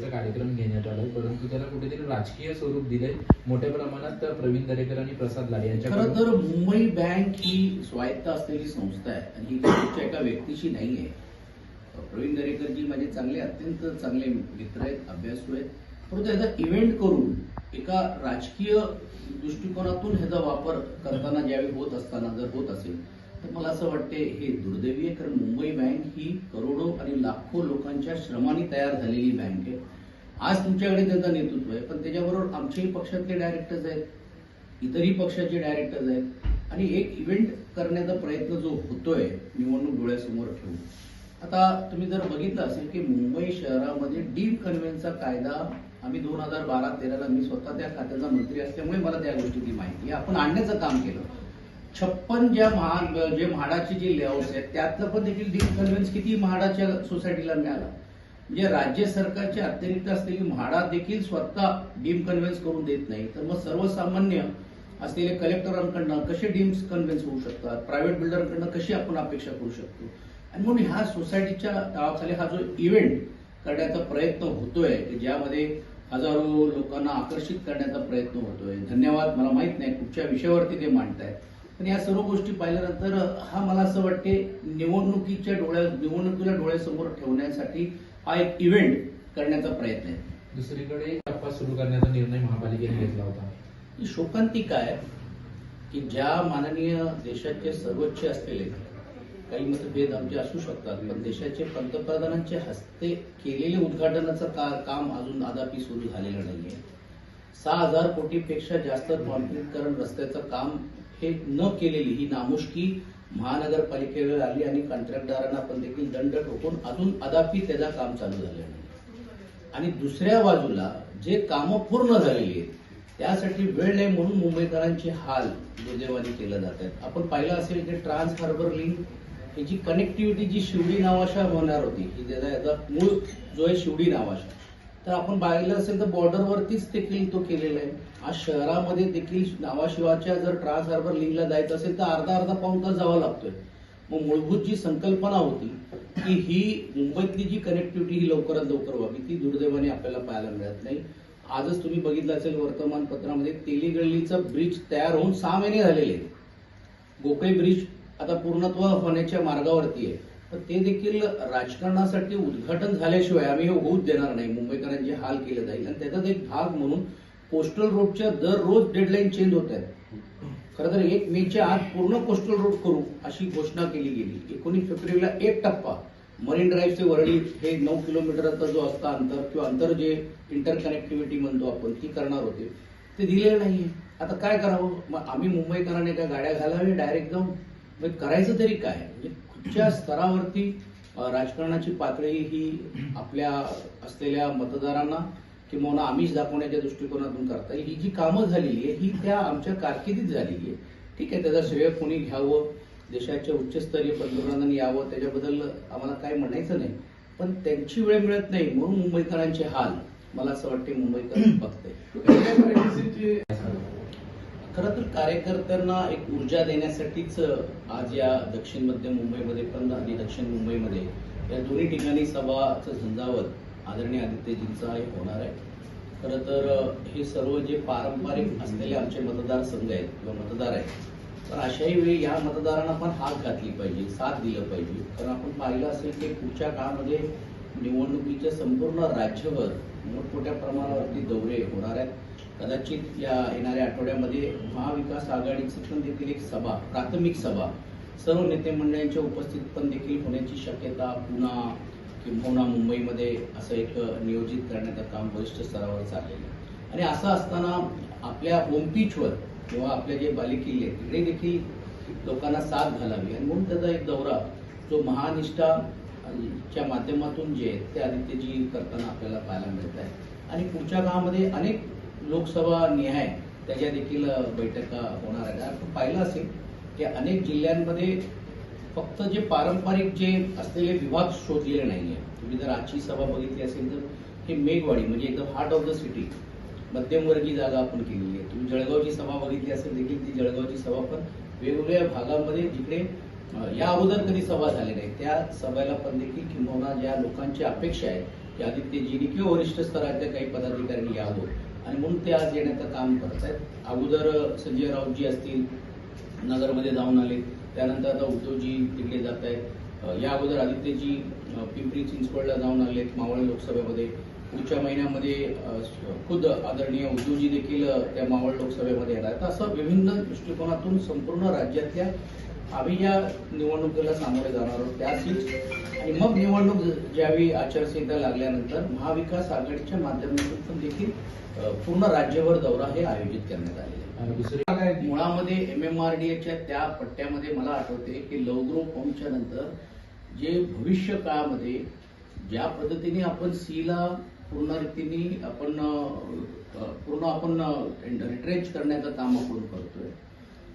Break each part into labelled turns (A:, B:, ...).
A: महापालिकेचा कार्यक्रम घेण्यात आलाय. परंतु त्याला कुठेतरी राजकीय स्वरूप दिले मोठ्या प्रमाणात प्रवीण दरेकर आणि प्रसाद लाड
B: खरं तर मुंबई बँक ही स्वायत्त असलेली संस्था आहे आणि ही एका व्यक्तीशी नाही आहे प्रवीण दरेकरजी माझे चांगले अत्यंत चांगले मित्र आहेत अभ्यासू आहेत. परंतु याचा इव्हेंट करून एका राजकीय दृष्टिकोनातून ह्याचा वापर करताना ज्यावेळी होत असताना जर होत असेल तर मला असं वाटते हे दुर्दैवी आहे कारण मुंबई बँक ही करोडो आणि लाखो लोकांच्या श्रमाने तयार झालेली बँक आहे. आज तुमच्याकडे त्याचं नेतृत्व आहे पण त्याच्याबरोबर आमच्याही पक्षातले डायरेक्टर्स आहेत इतरही पक्षाचे डायरेक्टर्स आहेत आणि एक इव्हेंट करण्याचा प्रयत्न जो होतोय निवडणूक डोळ्यासमोर ठेवून. आता तुम्ही जर बघितलं असेल की मुंबई शहरामध्ये डीप कन्व्हेन्सचा कायदा आम्ही दोन हजार बारा तेराला मी स्वतः त्या खात्याचा मंत्री असल्यामुळे मला त्या गोष्टीची माहिती आपण आणण्याचं काम केलं. छप्पन ज्या महा जे म्हाडाचे जे लेआउट्स आहेत त्यातलं पण देखील डीप कन्व्हेन्स किती म्हाडाच्या सोसायटीला मिळाला? म्हणजे राज्य सरकारच्या अतिरिक्त असलेली म्हाडा देखील स्वतः डीम कन्व्हेन्स करून देत नाही. तर मग सर्वसामान्य असलेले कलेक्टरांकडनं कसे डीम्स कन्व्हेन्स होऊ शकतात? प्रायव्हेट बिल्डरांकडनं कशी आपण अपेक्षा करू शकतो? आणि म्हणून ह्या सोसायटीच्या नावाखाली हा जो इव्हेंट करण्याचा प्रयत्न होतोय की ज्यामध्ये हजारो लोकांना आकर्षित करण्याचा प्रयत्न होतोय. धन्यवाद. मला माहीत नाही कुठच्या विषयावरती ते मांडतायत. पण या सर्व गोष्टी पाहिल्यानंतर हा मला असं वाटते निवडणुकीच्या डोळ्या निवडणुकीला डोळ्यासमोर ठेवण्यासाठी हा एक इव्हेंट करण्याचा प्रयत्न आहे.
A: दुसरीकडे टप्पा सुरू करण्याचा निर्णय महापालिकेने घेतला होता.
B: ही शोकांतिका आहे? की ज्या माननीय देशाचे सर्वोच्च असलेले काही मतभेद आमचे असू शकतात पण देशाचे पंतप्रधानांच्या हस्ते केलेले उद्घाटनाचं का- काम अजून अद्यापि सुरू झालेलं नाहीये. सहा हजार कोटीपेक्षा जास्त कॉन्क्रीटकरण रस्त्याचं काम हे न केलेली ही नामुष्की महानगरपालिकेवर आली आणि कंत्राटदारांना पण देखील दंड ठोकून अजून अदापी त्याचं काम चालू झाले नाही आणि दुसऱ्या बाजूला जे कामं पूर्ण झालेली आहेत त्यासाठी वेळ नाही म्हणून मुंबईकरांचे हाल दुर्दैवाने केले जात आहेत. आपण पाहिलं असेल की ट्रान्स हार्बर लिंक ही जी कनेक्टिव्हिटी जी शिवडी नावाशा होणार होती की त्याचा याचा मूळ जो आहे शिवडी नावाशा. तर आपण पाहिलं असेल तर बॉर्डरवरतीच देखील तो केलेला आहे. आज शहरामध्ये देखील नावाशिवाच्या जर ट्रान्स हार्बर लिंकला जायचं असेल तर अर्धा अर्धा पाऊन तास जावा लागतोय. मग मूलभूत जी संकल्पना होती की ही मुंबईतली जी कनेक्टिव्हिटी ही लवकरात लवकर व्हावी ती दुर्दैवाने आपल्याला पाहायला मिळत नाही. आजच तुम्ही बघितलं असेल वर्तमानपत्रामध्ये तेलीगल्लीचं ब्रिज तयार होऊन सहा महिने झालेले आहेत. गोकळी ब्रिज आता पूर्णत्व होण्याच्या मार्गावरती आहे. तर ते देखील राजकारणासाठी उद्घाटन झाल्याशिवाय आम्ही हे होऊच देणार नाही. मुंबईकरांचे हाल केले जाईल. आणि त्याचाच एक भाग म्हणून कोस्टल रोडच्या दररोज डेडलाईन चेंज होत आहेत. खरं तर एक मेच्या आत पूर्ण कोस्टल रोड करू अशी घोषणा केली गेली. एकोणीस फेब्रुवारीला एक टप्पा मरीन ड्राईव्ह ते वरळी हे नऊ किलोमीटरचा जो असता अंतर किंवा अंतर जे इंटर कनेक्टिव्हिटी म्हणतो आपण ती करणार होते. ते दिलेलं नाही आता काय करावं? मग आम्ही मुंबईकरांनी काय गाड्या घालाव्या डायरेक्ट जाऊन? मग करायचं तरी काय? म्हणजे च्या स्तरावरती राजकारणाची पातळी ही आपल्या असलेल्या मतदारांना किंवा आमिष दाखवण्याच्या दृष्टिकोनातून करता येईल. ही जी कामं झालेली आहे ही त्या आमच्या कारकिर्दीत झालेली आहे ठीक आहे त्याचा श्रेय कोणी घ्यावं देशाच्या उच्चस्तरीय पंतप्रधानांनी यावं त्याच्याबद्दल आम्हाला काय म्हणायचं नाही. पण त्यांची वेळ मिळत नाही म्हणून मुंबईकरांचे हाल मला असं वाटते मुंबईकर बघते खरं तर कार्यकर्त्यांना एक ऊर्जा देण्यासाठीच आज या दक्षिण मध्य मुंबईमध्ये पण आणि दक्षिण मुंबईमध्ये या दोन्ही ठिकाणी सभाचं झंझावत आदरणीय आदित्यजींचा हे होणार आहे. खरं तर हे सर्व जे पारंपरिक असलेले आमचे मतदारसंघ आहेत किंवा मतदार आहेत तर अशाही वेळी या मतदारांना पण हात घातली पाहिजे साथ दिलं पाहिजे. कारण आपण पाहिलं असेल की पुढच्या काळामध्ये निवडणुकीच्या संपूर्ण राज्यभर मोठमोठ्या प्रमाणावरती दौरे होणार आहेत. कदाचित या येणाऱ्या आठवड्यामध्ये महाविकास आघाडीची पण देखील एक सभा प्राथमिक सभा. सर्व नेते मंडळांच्या उपस्थित पण देखील होण्याची शक्यता पुन्हा किंबहुना मुंबईमध्ये असं एक नियोजित करण्याचं काम वरिष्ठ स्तरावर चाललेलं आहे. आणि असं असताना आपल्या होम पिचवर किंवा आपले जे बालेकिल्ले आहेत, तिकडे देखील लोकांना साथ घालावी. आणि म्हणून त्याचा एक दौरा जो महानिष्ठा च्या माध्यमातून जे आहेत ते आदित्यजी करताना आपल्याला पाहायला मिळत आहे. आणि पुढच्या काळामध्ये अनेक लोकसभा निहाय त्याच्या देखील बैठका होणार आहेत. आपण पाहिलं असेल की अनेक जिल्ह्यांमध्ये फक्त जे पारंपरिक जे असलेले विभाग शोधलेले नाहीये. तुम्ही जर आजची सभा बघितली असेल तर हे मेघवाडी म्हणजे एकदम हार्ट ऑफ द सिटी मध्यमवर्गीय जागा आपण केलेली आहे. तुम्ही जळगावची सभा बघितली असेल देखील ती जळगावची सभा पण वेगवेगळ्या भागामध्ये जिकडे या अगोदर कधी सभा झाली नाही त्या सभेला पण देखील किंबहुना ज्या लोकांची अपेक्षा आहे की आदित्यजींनी किंवा वरिष्ठ स्तराच्या काही पदाधिकाऱ्यांनी यावं आणि म्हणून ते आज येण्याचं काम करत आहेत. अगोदर संजय राऊतजी असतील नगरमध्ये जाऊन आले. त्यानंतर आता उद्धवजी तिकडे जात आहेत. या अगोदर आदित्यजी पिंपरी चिंचवडला जाऊन आले मावळ लोकसभेमध्ये. पुढच्या महिन्यामध्ये खुद आदरणीय उद्धवजी देखील त्या मावळ लोकसभेमध्ये येणार आहेत. असं विभिन्न दृष्टिकोनातून संपूर्ण राज्यातल्या आम्ही ज्या निवडणुकीला सामोरे जाणार आहोत त्याचीच आणि मग निवडणूक ज्यावेळी आचारसंहिता लागल्यानंतर महाविकास आघाडीच्या माध्यमातून पण देखील पूर्ण राज्यभर दौरा हे आयोजित करण्यात आलेले
A: दुसरी
B: मुळामध्ये एम एम आर डी एच्या त्या पट्ट्यामध्ये मला आठवते की लवग्रो फॉर्मच्या नंतर जे भविष्य काळामध्ये ज्या पद्धतीने आपण सीला पूर्ण रीतीने आपण पूर्ण आपण रिट्रेच करण्याचं काम आपण करतोय.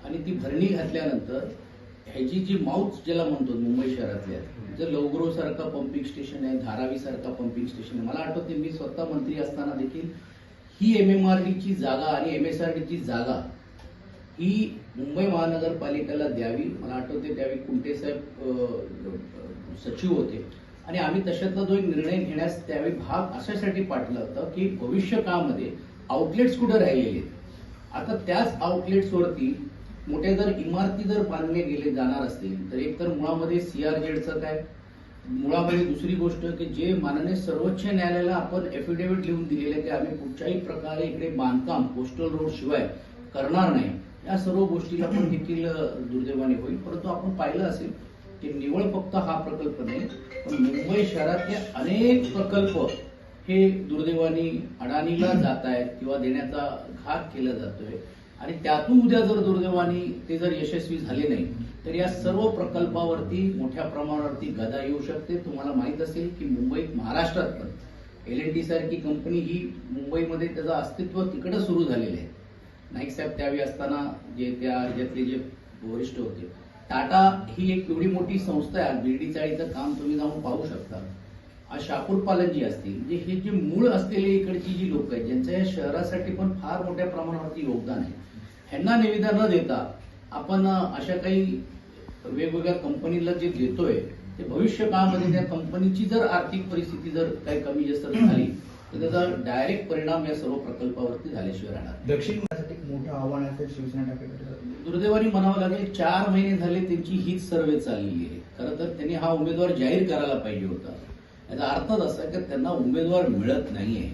B: आणि ती भरणी घातल्यानंतर ह्याची जी माउथ ज्याला म्हणतो मुंबई शहरातल्या जर लवग्रो सारखा पंपिंग स्टेशन आहे धारावी सारखा पंपिंग स्टेशन आहे मला आठवते मी स्वतः मंत्री असताना देखील ही एम एम आर डीची जागा आणि एम एस आर डीची जागा ही मुंबई महानगरपालिकेला द्यावी. मला आठवते त्यावेळी कुंटे साहेब सचिव होते. आणि आम्ही तशातला जो एक निर्णय घेण्यास त्यावेळी भाग अशासाठी पाठलं होतं की भविष्य काळामध्ये आउटलेट्स कुठे राहिलेले आहेत? आता त्याच आउटलेट्सवरती मोठ्या जर इमारती जर बांधले गेले जाणार असतील तर एक तर मुळामध्ये सीआरजेडचं काय? मुळामध्ये दुसरी गोष्ट की जे माननीय सर्वोच्च न्यायालयाला आपण एफिडेव्हिट लिहून दिलेले की आम्ही कुठच्याही प्रकारे इकडे बांधकाम कोस्टल रोड शिवाय करणार नाही. या सर्व गोष्टीला आपण देखील दुर्दैवाने होईल. परंतु आपण पाहिलं असेल की निवळ फक्त हा प्रकल्प नाही पण मुंबई शहरातले अनेक प्रकल्प हे दुर्दैवाने अडाणीला जात आहेत किंवा देण्याचा घात केला जातोय. आणि त्यातून उद्या जर दुर्दैवाने ते जर यशस्वी झाले नाही तर या सर्व प्रकल्पावरती मोठ्या प्रमाणावरती गदा येऊ शकते. तुम्हाला माहीत असेल की मुंबईत महाराष्ट्रात पण एल एन टी सारखी कंपनी ही मुंबईमध्ये त्याचं अस्तित्व तिकडं सुरू झालेलं आहे. नाईक साहेब त्यावेळी असताना जे त्या राज्यातले जे वरिष्ठ होते टाटा ही एक एवढी मोठी संस्था आहे. बिर्डी चाळीचं काम तुम्ही जाऊन पाहू शकता. आज शापूर पालनजी असतील जे हे जे मूळ असलेले इकडची जी लोक आहेत ज्यांचं या शहरासाठी पण फार मोठ्या प्रमाणावरती योगदान आहे. ह्यांना निविदा न देता आपण अशा काही वेगवेगळ्या कंपनीला जे देतोय ते भविष्य काळामध्ये त्या कंपनीची जर आर्थिक परिस्थिती जर काही कमी जास्त झाली तर त्याचा डायरेक्ट परिणाम या सर्व प्रकल्पावरती झाल्याशिवाय राहणार.
A: दक्षिण
C: मोठं आव्हान असेल शिवसेना ठाकरे
B: दुर्दैवाने म्हणावं लागेल चार महिने झाले त्यांची हीच सर्वे चाललेली आहे. खरं तर त्यांनी हा उमेदवार जाहीर करायला पाहिजे होता. याचा अर्थच असा की त्यांना उमेदवार मिळत नाहीये.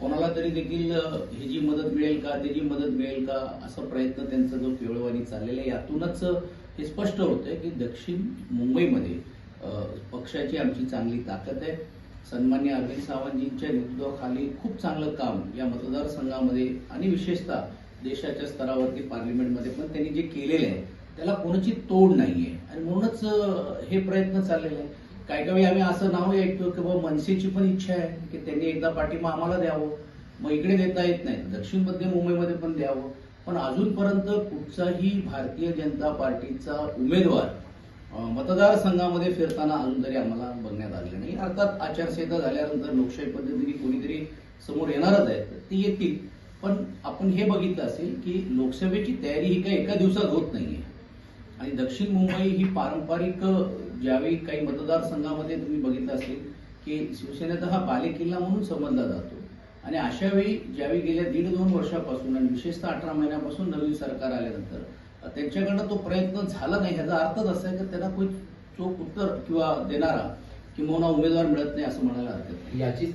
B: कोणाला तरी देखील ही जी मदत मिळेल का त्याची मदत मिळेल का असा प्रयत्न त्यांचा जो केवळवानी चाललेला आहे यातूनच हे स्पष्ट होतंय की दक्षिण मुंबईमध्ये पक्षाची आमची चांगली ताकद आहे. सन्मान्य अरविंद सावंतजींच्या नेतृत्वाखाली खूप चांगलं काम या मतदारसंघामध्ये आणि विशेषतः देशाच्या स्तरावरती पार्लिमेंटमध्ये पण त्यांनी जे केलेलं आहे त्याला कोणाची तोड नाही आहे आणि म्हणूनच हे प्रयत्न चाललेले आहे काही काही आम्ही असं नाव ऐकतो की बाबा मनसेची पण इच्छा आहे की त्यांनी एकदा पाठिंबा आम्हाला द्यावं. मग इकडे देता येत नाही दक्षिण मध्य मुंबईमध्ये पण द्यावं. पण अजूनपर्यंत कुठचाही भारतीय जनता पार्टीचा उमेदवार मतदारसंघामध्ये फिरताना अजून तरी आम्हाला बघण्यात आलेलं नाही. अर्थात आचारसंहिता झाल्यानंतर लोकशाही पद्धतीने कोणीतरी समोर येणारच आहेत तर येतील पण आपण हे बघितलं असेल की लोकसभेची तयारी ही काही एका दिवसात होत नाहीये. आणि दक्षिण मुंबई ही पारंपरिक ज्यावेळी काही मतदारसंघामध्ये तुम्ही बघितलं असेल की शिवसेनेचा हा बालेकिल्ला म्हणून समजला जातो. आणि अशा वेळी ज्यावेळी गेल्या दीड दोन वर्षापासून आणि विशेषतः अठरा महिन्यापासून नवीन सरकार आल्यानंतर त्यांच्याकडनं तो प्रयत्न झाला नाही. ह्याचा अर्थच असा की त्यांना कोणी चोख उत्तर किंवा देणारा किंवा उमेदवार मिळत नाही असं म्हणायला हरकत
A: याचीच